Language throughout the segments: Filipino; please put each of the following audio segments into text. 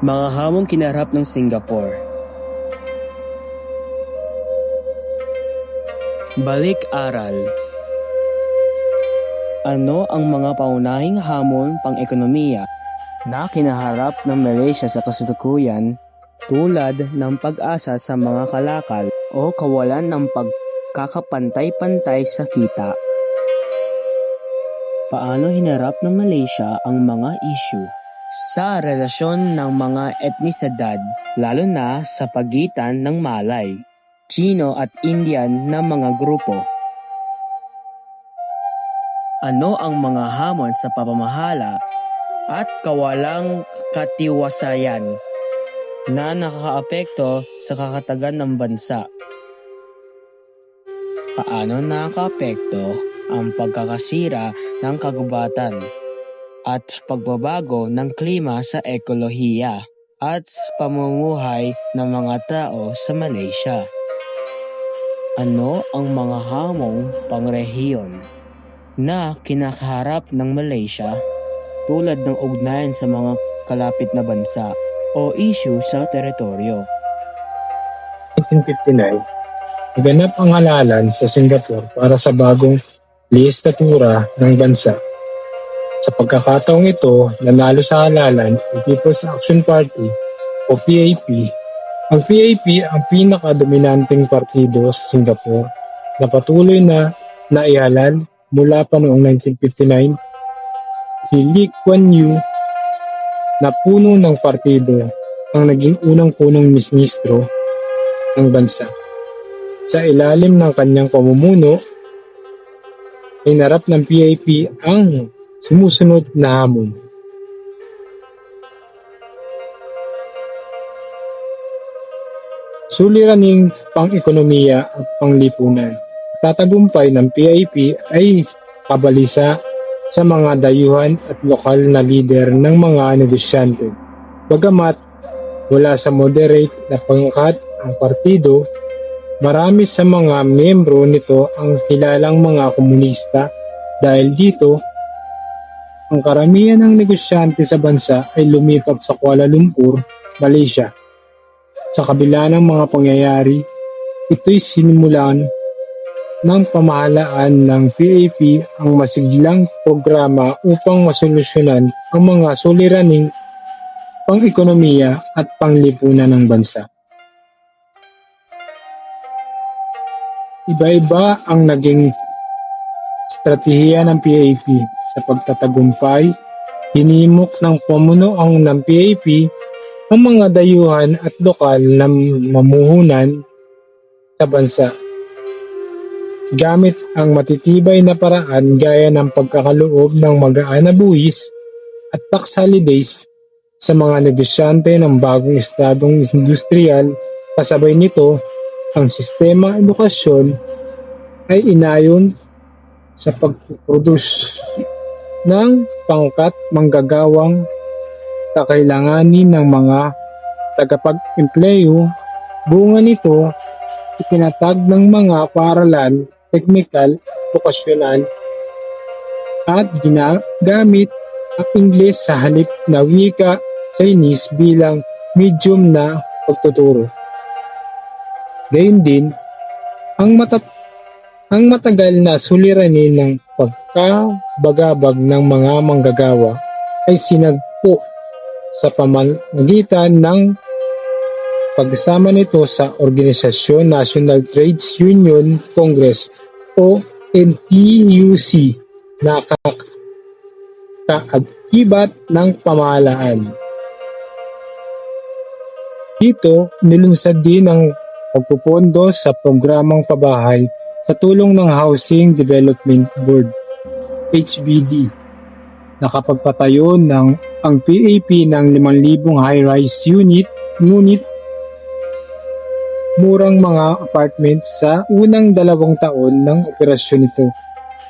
Mga hamong kinarap ng Singapore. Balik-aral Ano ang mga paunahing hamon pang-ekonomiya na kinaharap ng Malaysia sa kasalukuyan tulad ng pag-asa sa mga kalakal o kawalan ng pagkakapantay-pantay sa kita? Paano hinarap ng Malaysia ang mga issue sa relasyon ng mga etnisidad lalo na sa pagitan ng Malay, Chino at Indian na mga grupo? Ano ang mga hamon sa pamamahala at kawalang katiwasayan na nakakaapekto sa kakatagan ng bansa? Paano nakakaapekto ang pagkakasira ng kagubatan at pagbabago ng klima sa ekolohiya at pamumuhay ng mga tao sa Malaysia. Ano ang mga hamong pangrehiyon na kinakaharap ng Malaysia tulad ng ugnayan sa mga kalapit na bansa o issue sa teritoryo? 1959, naganap ang halalan sa Singapore para sa bagong listatura ng bansa. Sa pagkakataong ito, nanalo sa halalan ang People's Action Party o PAP. Ang PAP ang pinakadominanteng partido sa Singapore na patuloy na naihalal mula pa noong 1959 si Lee Kuan Yew na puno ng partido ang naging unang punong ministro ng bansa. Sa ilalim ng kanyang pamumuno, Hinarap ng PIP ang sumusunod na hamon. Suliraning pang-ekonomiya at panglipunan. Tatagumpay ng PIP ay kabalisa sa mga dayuhan at lokal na lider ng mga negosyante. Bagamat wala sa moderate na pangkat ang partido, marami sa mga membro nito ang kilalang mga komunista dahil dito ang karamihan ng negosyante sa bansa ay lumipat sa Kuala Lumpur, Malaysia. Sa kabila ng mga pangyayari, ito'y sinimulan ng pamahalaan ng PAP ang masiglang programa upang masolusyonan ang mga suliraning pang-ekonomiya at panglipunan ng bansa. Iba-iba ang naging estratehiya ng PAP sa pagtatagumpay. Hinimok ng pamunuan ng PAP ang mga dayuhan at lokal na mamuhunan sa bansa gamit ang matitibay na paraan gaya ng pagkakaloob ng magaan na buwis at tax holidays sa mga negosyante ng bagong estadong industrial kasabay nito ang sistema edukasyon ay inayon sa pagproduce ng pangkat manggagawang kakailanganin ng mga tagapag-empleyo. Bunga nito, itinatag ng mga paaralan technical, vocational, at ginagamit ang Ingles sa halip na wika Chinese bilang medium na pagtuturo. Gayun din, ang, matat ang matagal na suliranin ng pagkabagabag ng mga manggagawa ay sinagpo sa pamamagitan ng pagsama nito sa Organisasyon National Trades Union Congress o NTUC na kaagibat ng pamahalaan. Dito, nilunsad din ang pagpupondo sa programang pabahay sa tulong ng Housing Development Board, HBD. Nakapagpatayo ng ang PAP ng 5,000 high-rise unit, ngunit murang mga apartment sa unang dalawang taon ng operasyon nito.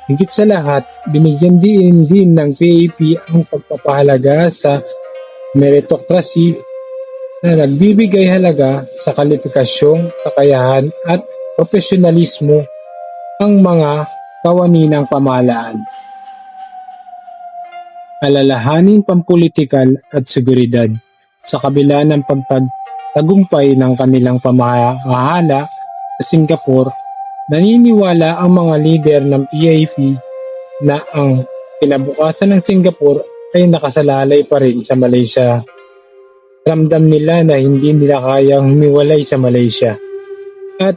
Higit sa lahat, binigyan din din ng PAP ang pagpapahalaga sa meritocracy na nagbibigay halaga sa kalipikasyong, kakayahan at profesionalismo ang mga kawani ng pamahalaan. Alalahanin pampolitikal at seguridad sa kabila ng pagtagumpay ng kanilang pamahala sa Singapore, naniniwala ang mga leader ng PIP na ang kinabukasan ng Singapore ay nakasalalay pa rin sa Malaysia. Ramdam nila na hindi nila kayang humiwalay sa Malaysia at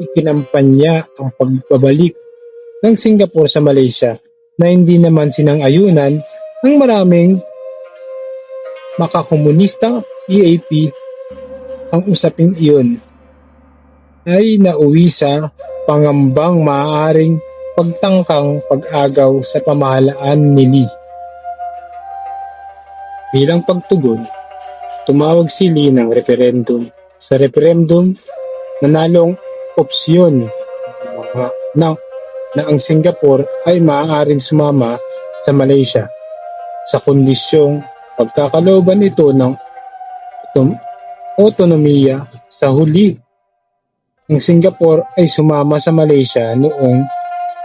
ikinampanya ang pagbabalik ng Singapore sa Malaysia na hindi naman sinang-ayunan ng maraming makakomunistang EAP ang usaping iyon ay nauwi sa pangambang maaaring pagtangkang pag-agaw sa pamahalaan ni Lee. Bilang pagtugon, tumawag si Lee ng referendum. Sa referendum, nanalong opsyon na, na ang Singapore ay maaaring sumama sa Malaysia sa kondisyong pagkakalooban ito ng otonomiya sa huli. Ang Singapore ay sumama sa Malaysia noong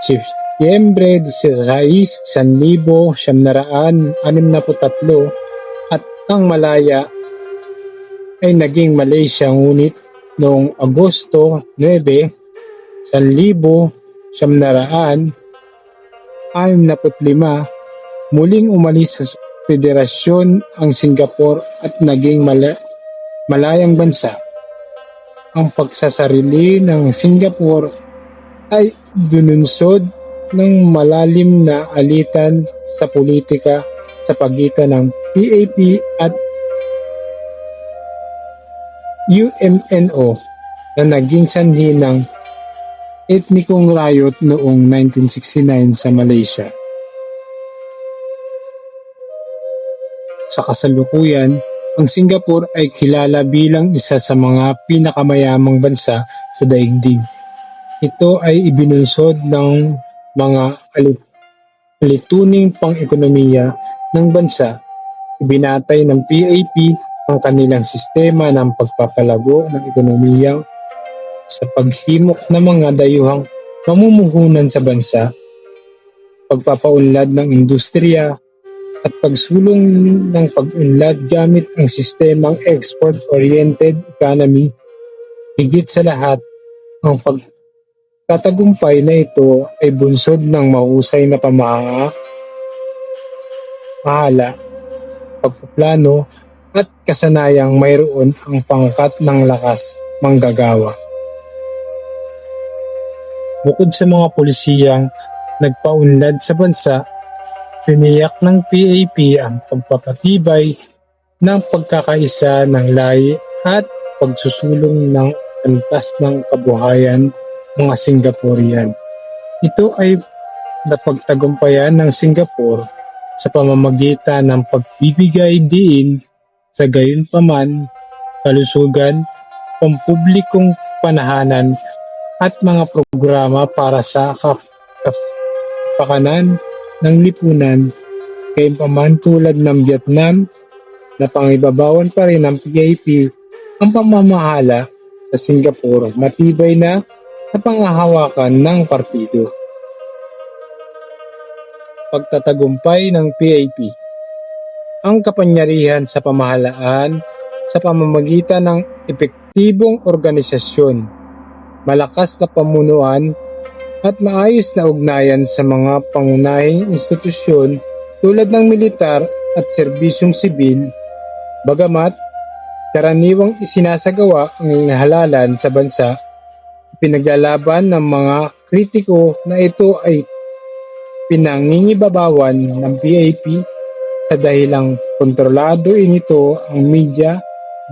Setyembre 16, 1963 at ang Malaya ay naging Malaysia ngunit noong Agosto 9, 1965 muling umalis sa federasyon ang Singapore at naging mala- malayang bansa. Ang pagsasarili ng Singapore ay dununsod ng malalim na alitan sa politika sa pagitan ng PAP at UMNO na naging sanhi ng etnikong riot noong 1969 sa Malaysia. Sa kasalukuyan, ang Singapore ay kilala bilang isa sa mga pinakamayamang bansa sa daigdig. Ito ay ibinunsod ng mga alit- alituning pang-ekonomiya ng bansa. Ibinatay ng PAP ang kanilang sistema ng pagpapalago ng ekonomiya sa paghimok ng mga dayuhang mamumuhunan sa bansa, pagpapaunlad ng industriya, at pagsulong ng pag-unlad gamit ang sistemang export-oriented economy. Higit sa lahat, ang pagtatagumpay na ito ay bunsod ng mahusay na pamahala, mahala, pagpaplano, at kasanayang mayroon ang pangkat ng lakas manggagawa. Bukod sa mga polisiyang nagpaunlad sa bansa, tiniyak ng PAP ang pagpapatibay ng pagkakaisa ng lahi at pagsusulong ng antas ng kabuhayan mga Singaporean. Ito ay napagtagumpayan ng Singapore sa pamamagitan ng pagbibigay diin sa gayon paman, kalusugan, pampublikong panahanan at mga programa para sa kap- kapakanan ng lipunan Gayunpaman tulad ng Vietnam na pangibabawan pa rin ng PAP ang pamamahala sa Singapore matibay na napangahawakan ng partido. Pagtatagumpay ng PAP Ang kapangyarihan sa pamahalaan sa pamamagitan ng epektibong organisasyon, malakas na pamunuan at maayos na ugnayan sa mga pangunahing institusyon tulad ng militar at serbisyong sibil, bagamat karaniwang isinasagawa ang halalan sa bansa, pinaglalaban ng mga kritiko na ito ay pinangingibabawan ng PAP sa dahilang kontrolado inito ang media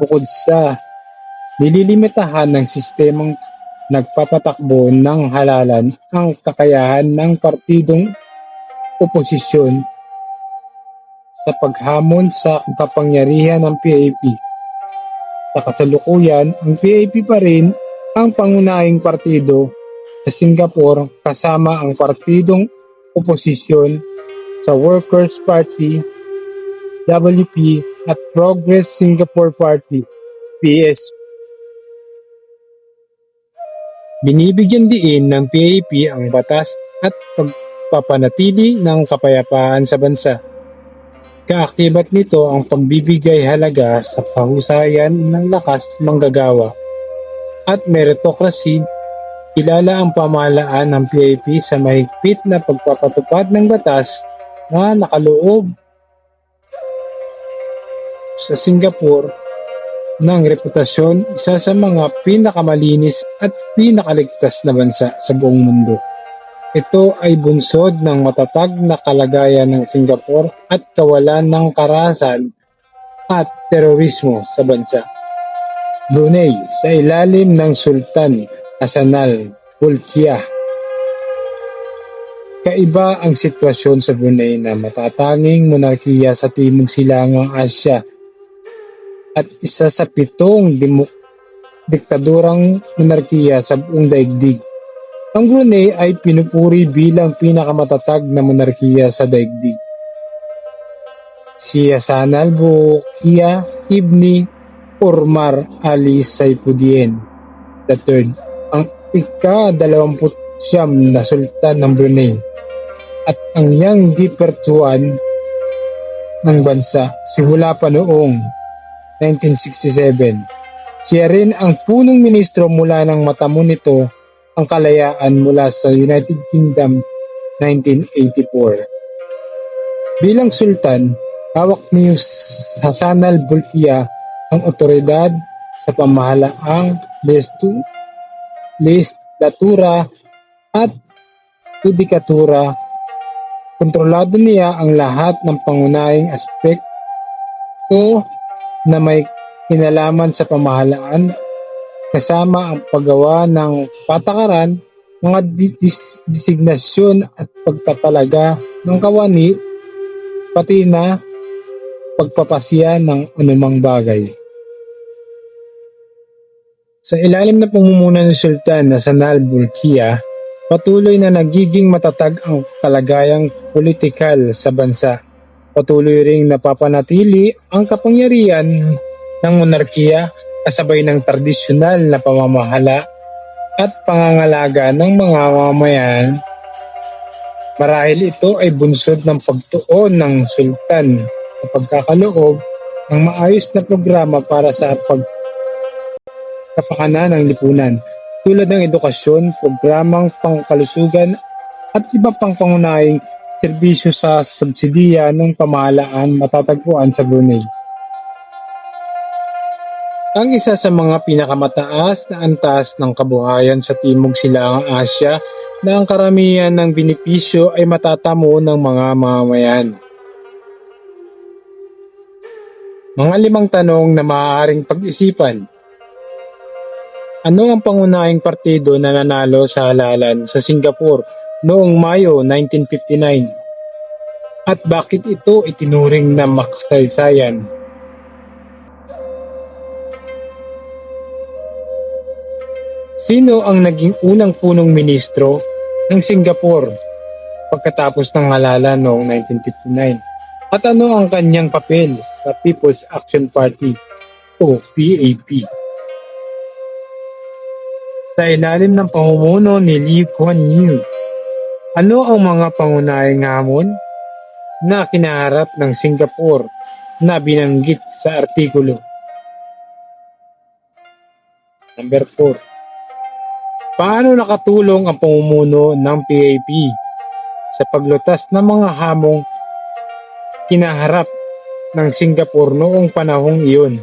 bukod sa nililimitahan ng sistemang nagpapatakbo ng halalan ang kakayahan ng partidong oposisyon sa paghamon sa kapangyarihan ng PAP. Sa kasalukuyan, ang PAP pa rin ang pangunahing partido sa Singapore kasama ang partidong oposisyon sa Workers' Party, WP at Progress Singapore Party, PS Binibigyan diin ng PAP ang batas at pagpapanatili ng kapayapaan sa bansa. Kaakibat nito ang pagbibigay halaga sa pahusayan ng lakas manggagawa at meritocracy kilala ang pamahalaan ng PIP sa mahigpit na pagpapatupad ng batas na nakaloob sa Singapore ng reputasyon isa sa mga pinakamalinis at pinakaligtas na bansa sa buong mundo. Ito ay bunsod ng matatag na kalagayan ng Singapore at kawalan ng karahasan at terorismo sa bansa. Brunei sa ilalim ng Sultan Hassanal Bolkiah. Kaiba ang sitwasyon sa Brunei na matatanging monarkiya sa Timog Silangang Asya at isa sa pitong demo- diktadurang monarkiya sa buong daigdig. Ang Brunei ay pinupuri bilang pinakamatatag na monarkiya sa daigdig. Si Hassan al-Bolkiah Ibni Urmar Ali Saifuddin III, ang ika-dalawamput siyam na sultan ng Brunei at ang yang dipertuan ng bansa simula pa noong 1967. Siya rin ang punong ministro mula nang matamo nito ang kalayaan mula sa United Kingdom 1984. Bilang sultan, hawak ni Hassan al-Bolkiah ang otoridad sa pamahalaang lestu, legislatura at judikatura. Kontrolado niya ang lahat ng pangunahing aspekto na may kinalaman sa pamahalaan kasama ang paggawa ng patakaran, mga di- dis- at pagtatalaga ng kawani, pati na pagpapasya ng anumang bagay. Sa ilalim na pamumuno ni Sultan na Sanal Bolkiah, patuloy na nagiging matatag ang kalagayang politikal sa bansa. Patuloy ring napapanatili ang kapangyarihan ng monarkiya kasabay ng tradisyonal na pamamahala at pangangalaga ng mga mamamayan. Marahil ito ay bunsod ng pagtuon ng sultan sa pagkakaloob ng maayos na programa para sa pag kapakanan ng lipunan tulad ng edukasyon, programang pangkalusugan at iba pang pangunahing serbisyo sa subsidiya ng pamahalaan matatagpuan sa Brunei. Ang isa sa mga pinakamataas na antas ng kabuhayan sa Timog Silangang Asya na ang karamihan ng binipisyo ay matatamo ng mga mamamayan. Mga limang tanong na maaaring pag-isipan. Ano ang pangunahing partido na nanalo sa halalan sa Singapore noong Mayo 1959? At bakit ito itinuring na makasaysayan? Sino ang naging unang punong ministro ng Singapore pagkatapos ng halalan noong 1959? At ano ang kanyang papel sa People's Action Party o PAP? Sa ilalim ng pamumuno ni Lee Kuan Yew, ano ang mga pangunahing hamon na kinaharap ng Singapore na binanggit sa artikulo? Number 4. Paano nakatulong ang pamumuno ng PAP sa paglutas ng mga hamong kinaharap ng Singapore noong panahong iyon?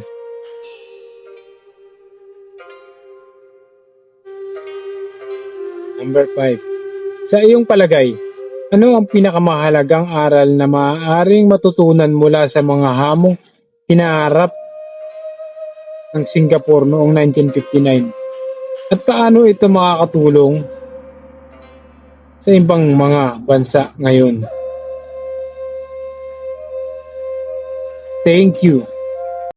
Number 5. Sa iyong palagay, ano ang pinakamahalagang aral na maaaring matutunan mula sa mga hamong kinaharap ng Singapore noong 1959? At paano ito makakatulong sa ibang mga bansa ngayon? Thank you.